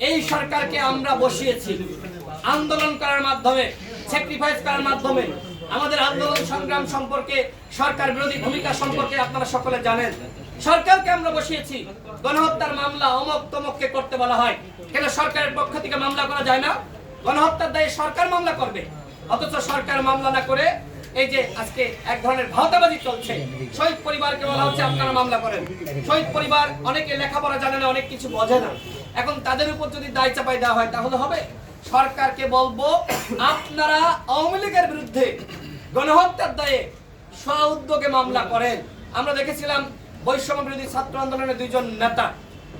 এই সরকারকে আমরা বসিয়েছি। আন্দোলন করার মাধ্যমে স্যাক্রিফাইস করার মাধ্যমে। আমাদের আন্দোলন সংগ্রাম সম্পর্কে, সরকার বিরোধী ভূমিকা সম্পর্কে আপনারা সকলে জানেন। সরকারকে আমরা বসিয়েছি। গণহত্যার মামলা অমক তমককে করতে বলা হয়। কেন সরকারের পক্ষ থেকে মামলা করা যায় না? গণহত্যার দায়ে সরকার মামলা করবে। অথচ সরকার মামলা না করে এই যে আজকে এক ধরনের ভাওতাবাজি চলছে। শহীদ পরিবারকে বলা হচ্ছে, আপনারা মামলা করেন। শহীদ পরিবার অনেকে লেখাপড়া জানে না, অনেক কিছু বোঝে না। এখন তাদের উপর যদি দায় চাপাই দেওয়া হয়, তাহলে হবে? সরকারকে বলব, আপনারা আওয়ামী লীগের বিরুদ্ধে গণহত্যার দায়ে স্ব উদ্যোগে মামলা করেন। আমরা দেখেছিলাম বৈষম্য বিরোধী ছাত্র আন্দোলনের দুইজন নেতা,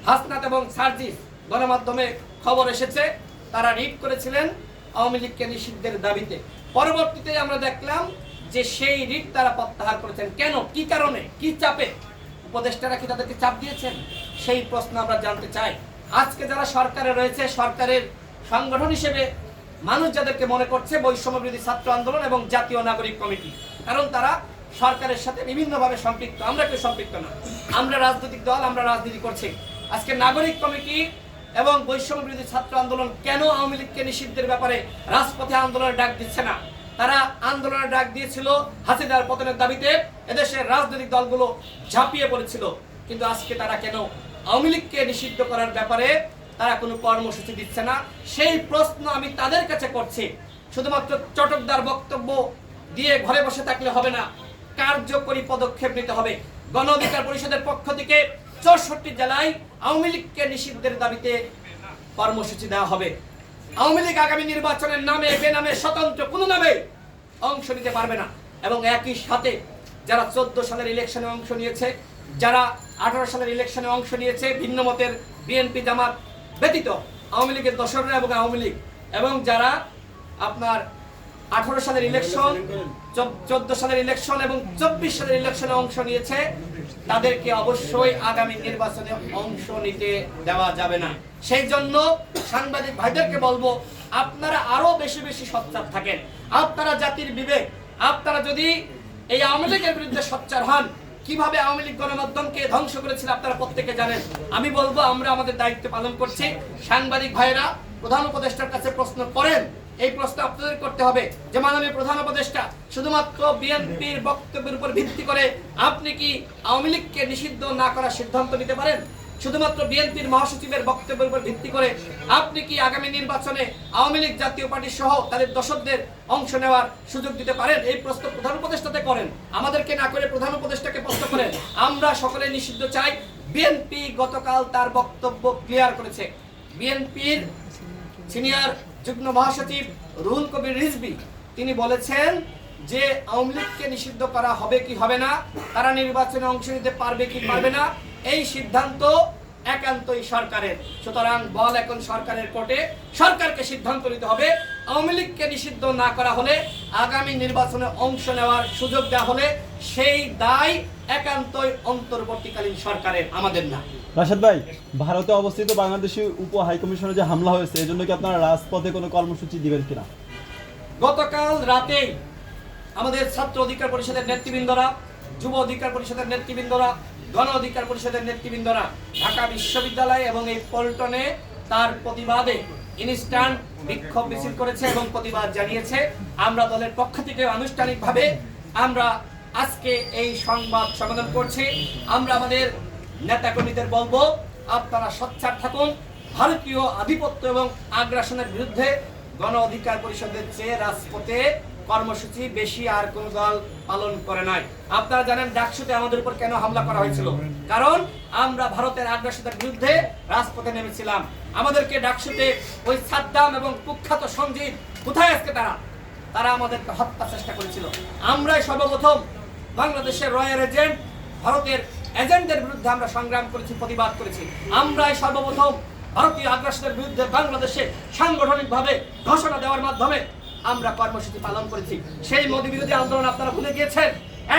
হাসনাত এবং সার্জিস গণমাধ্যমে খবর এসেছে, তারা রিট করেছিলেন আওয়ামী লীগকে নিষিদ্ধের দাবিতে। পরবর্তীতে আমরা দেখলাম যে সেই রিট তারা প্রত্যাহার করেছেন। কেন? কি কারণে? কি চাপে? উপদেষ্টারা কি তাদেরকে চাপ দিয়েছেন? সেই প্রশ্ন আমরা জানতে চাই। আজকে যারা সরকারে রয়েছে, সরকারের সংগঠন হিসেবে মানুষ যাদেরকে মনে করছে, বৈষম্য বিরোধী ছাত্র আন্দোলন এবং জাতীয় নাগরিক কমিটি। কারণ তারা সরকারের সাথে বিভিন্নভাবে সম্পৃক্ত। আমরা কেউ সম্পৃক্ত না। আমরা রাজনৈতিক দল, আমরা রাজনীতি করছি। আজকে নাগরিক কমিটি এবং বৈষম্য বিরোধী ছাত্র আন্দোলন কেন আওয়ামী লীগকে নিষিদ্ধের ব্যাপারে রাজপথে আন্দোলনের ডাক দিচ্ছে না? তারা আন্দোলনের ডাক দিয়েছিল হাসিনার পতনের দাবিতে। এদেশের রাজনৈতিক দলগুলো ঝাঁপিয়ে পড়েছিল। কিন্তু আজকে তারা কেন আওয়ামী লীগকে নিষিদ্ধ করার ব্যাপারে তারা কোনো কর্মসূচি দিচ্ছে না? সেই প্রশ্ন আমি তাদের কাছে করছি। শুধুমাত্র চটকদার বক্তব্য দিয়ে ঘরে বসে থাকলে হবে না, কার্যকরী পদক্ষেপ নিতে হবে। গণ অধিকার পরিষদের পক্ষ থেকে চৌষট্টি জেলায় আওয়ামী লীগকে নিষিদ্ধের দাবিতে কর্মসূচি দেওয়া হবে। আওয়ামী লীগ আগামী নির্বাচনের নামে, বেনামে, স্বতন্ত্র কোনো নামে অংশ নিতে পারবে না। এবং একই সাথে যারা চোদ্দ সালের ইলেকশনে অংশ নিয়েছে, যারা আঠারো সালের ইলেকশনে অংশ নিয়েছে, ভিন্ন মতের বিএনপি জামাত ব্যতীত আওয়ামী লীগের দশকরা এবং আওয়ামী লীগ। এবং যারা আপনার আঠারো সালের ইলেকশন চোদ্দ সালের ইলেকশন এবং চব্বিশ সালের ইলেকশনে অংশ নিয়েছে। তাদেরকে অবশ্যই আগামী নির্বাচনে অংশ নিতে দেওয়া যাবে না। সেই জন্য সাংবাদিক ভাইদেরকে বলব, আপনারা আরও বেশি বেশি সচ্চার থাকেন। আপনারা জাতির বিবেক, আপনারা যদি এই আওয়ামী লীগের বিরুদ্ধে সচ্চার হন, কীভাবে আওয়ামী লীগ গণমাধ্যমকে ধ্বংস করেছিল আপনারা প্রত্যেকে জানেন। আমি বলব, আমরা আমাদের দায়িত্ব পালন করছি। সাংবাদিক ভাইরা প্রধান উপদেষ্টার কাছে প্রশ্ন করেন এই প্রশ্ন আপনাদের করতে হবে। যে মাননীয় প্রধান উপদেষ্টা, শুধুমাত্র বিএনপির বক্তব্যের উপর ভিত্তি করে আপনি কি আওয়ামী লীগকে নিষিদ্ধ না করার সিদ্ধান্ত নিতে পারেন? শুধুমাত্র বিএনপির মহাসচিবের বক্তব্যের উপর ভিত্তি করে আপনি কি আগামী নির্বাচনে আওয়ামী লীগ জাতীয় পার্টি সহ তাদের দর্শকদের অংশ নেওয়ার সুযোগ দিতে পারেন? এই প্রশ্ন প্রধান উপদেষ্টাতে করেন। আমাদেরকে না করে প্রধান উপদেষ্টাকে প্রশ্ন করেন। আমরা সকলে নিষিদ্ধ চাই। বিএনপি গতকাল তার বক্তব্য ক্লিয়ার করেছে। বিএনপির সিনিয়র যুগ্ম মহাসচিব রুহুল কবির রিজবি তিনি বলেছেন যে আওয়ামী লীগকে নিষিদ্ধ করা হবে কি হবে না, তারা নির্বাচনে অংশ নিতে পারবে কি পারবে না, এই সিদ্ধান্ত একান্তই সরকারের। সুতরাং বল এখন সরকারের কোর্টে। সরকারকে সিদ্ধান্ত নিতে হবে। আওয়ামী লীগকে নিষিদ্ধ না করা হলে আগামী নির্বাচনে অংশ নেওয়ার সুযোগ দেওয়া হলে সেই দায় একান্তই অন্তর্বর্তীকালীন সরকারের আমাদের না। রাশেদ ভাই ভারতে অবস্থিত বাংলাদেশি উপ হাইকমিশনে যে হামলা হয়েছে এজন্য কি আপনারা রাজপথে কোনো কর্মসূচি দিবেন কিনা? গতকাল রাতে আমাদের ছাত্র অধিকার পরিষদের নেতৃবৃন্দরা যুব অধিকার পরিষদের নেতৃবৃন্দরা, গণ অধিকার পরিষদের নেতৃবৃন্দরা ঢাকা বিশ্ববিদ্যালয় এবং এই পল্টনে তার প্রতিবাদে ইনস্ট্যান্ট বিক্ষোভ মিছিল করেছে এবং প্রতিবাদ জানিয়েছে। আমরা দলের পক্ষ থেকে আনুষ্ঠানিকভাবে আমরা আজকে এই সংবাদ সম্মেলন করছি। আমরা আমাদের নেতাকর্মীদের বলব, আপনারা সোচ্চার থাকুন। ভারতীয় আধিপত্য এবং আগ্রাসনের বিরুদ্ধে গণ অধিকার পরিষদের চেয়ে রাজপথে কর্মসূচি বেশি আর কোন দল পালন করে নাই। আপনারা জানেন ডাকসুতে আমাদের উপর কেন হামলা করা হয়েছিল? কারণ আমরা ভারতের আগ্রাসনের বিরুদ্ধে রাজপথে নেমেছিলাম। আমাদেরকে ডাকসুতে ওই সাদ্দাম এবং কুখ্যাত সঞ্জীব কোথায় আজকে তারা? তারা আমাদেরকে হত্যা চেষ্টা করেছিল। আমরাই সর্বপ্রথম বাংলাদেশের রয়্যাল এজেন্ট, ভারতের এজেন্টদের বিরুদ্ধে আমরা সংগ্রাম করেছি, প্রতিবাদ করেছি। আমরাই সর্বপ্রথম ভারতীয় আগ্রাসনের বিরুদ্ধে বাংলাদেশে সাংগঠনিকভাবে ঘোষণা দেওয়ার মাধ্যমে আমরা কর্মসূচি পালন করেছি। সেই মোদী বিরোধী আন্দোলন আপনারা ভুলে গিয়েছেন?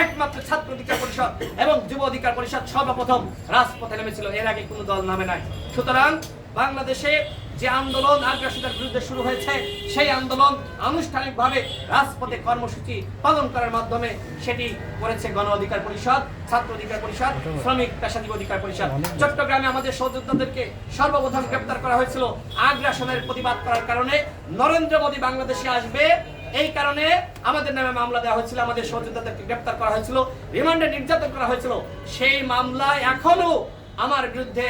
একমাত্র ছাত্র অধিকার পরিষদ এবং যুব অধিকার পরিষদ সর্বপ্রথম রাজপথে নেমেছিল। এর আগে কোনো দল নামে নাই। সুতরাং বাংলাদেশে যে আন্দোলন আগ্রাসীদের বিরুদ্ধে শুরু হয়েছে, সেই আন্দোলন আনুষ্ঠানিকভাবে রাজপথে কর্মসূচি পালন করার মাধ্যমে সেটি করেছে গণ অধিকার পরিষদ, ছাত্র অধিকার পরিষদ, শ্রমিক পেশাজীবী অধিকার পরিষদ। চট্টগ্রামে আমাদের সহযোদ্ধাদেরকে সর্বপ্রথম গ্রেপ্তার করা হয়েছিল আগ্রাসনের প্রতিবাদ করার কারণে। নরেন্দ্র মোদী বাংলাদেশে আসবে এই কারণে আমাদের নামে মামলা দেওয়া হয়েছিল, আমাদের সহযোদ্ধাদেরকে গ্রেপ্তার করা হয়েছিল, রিমান্ডে নির্যাতন করা হয়েছিল। সেই মামলায় এখনও আমার বিরুদ্ধে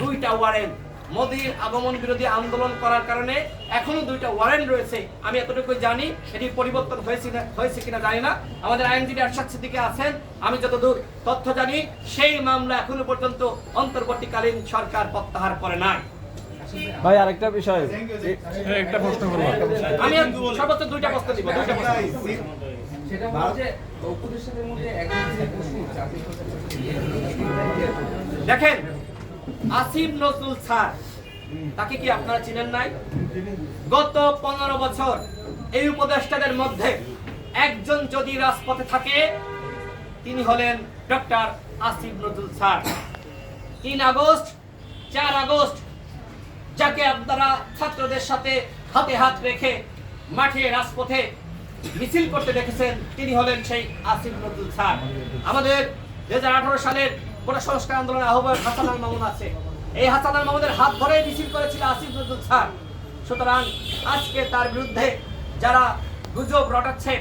দুইটা ওয়ারেন্ট মোদীর আগমন বিরোধী আন্দোলন করার কারণে এখনও দুইটা ওয়ারেন্ট রয়েছে। আমি এতটুকু জানি এটি পরিবর্তন হয়েছে হয়েছে কিনা জানি না। আমাদের আইনজীবী আরশাদ সিদ্দিকে আছেন আমি যতদূর তথ্য জানি সেই মামলা এখনও পর্যন্ত অন্তর্বর্তীকালীন সরকার প্রত্যাহার করে নাই। ভাই আরেকটা বিষয়। একটা প্রশ্ন করব আমি সর্বোচ্চ দুইটা প্রশ্ন দিব দুইটা প্রশ্ন সেটা হচ্ছে উপদেষ্টাদের মধ্যে একজন যে দেখেন আসিফ নজরুল স্যার, তাকে কি আপনারা চিনেন নাই? গত পনেরো বছর এই উপদেষ্টাদের মধ্যে একজন যদি রাজপথে থাকে, তিনি হলেন ডক্টর আসিফ নজরুল স্যার। তিন আগস্ট, চার আগস্ট, যাকে আপনারা ছাত্রদের সাথে হাতে হাত রেখে মাঠে রাজপথে মিছিল করতে দেখেছেন, তিনি হলেন সেই আসিফ নজরুল স্যার। আমাদের দু হাজার আঠারো সালের গোটা সংস্কার আন্দোলনের আহ্বায়ক হাসান আল মামুন আছে। এই হাসান আল মামুনের হাত ধরে মিছিল করেছিল আসিফ নজরুল স্যার। সুতরাং আজকে তার বিরুদ্ধে যারা গুজব রটাচ্ছে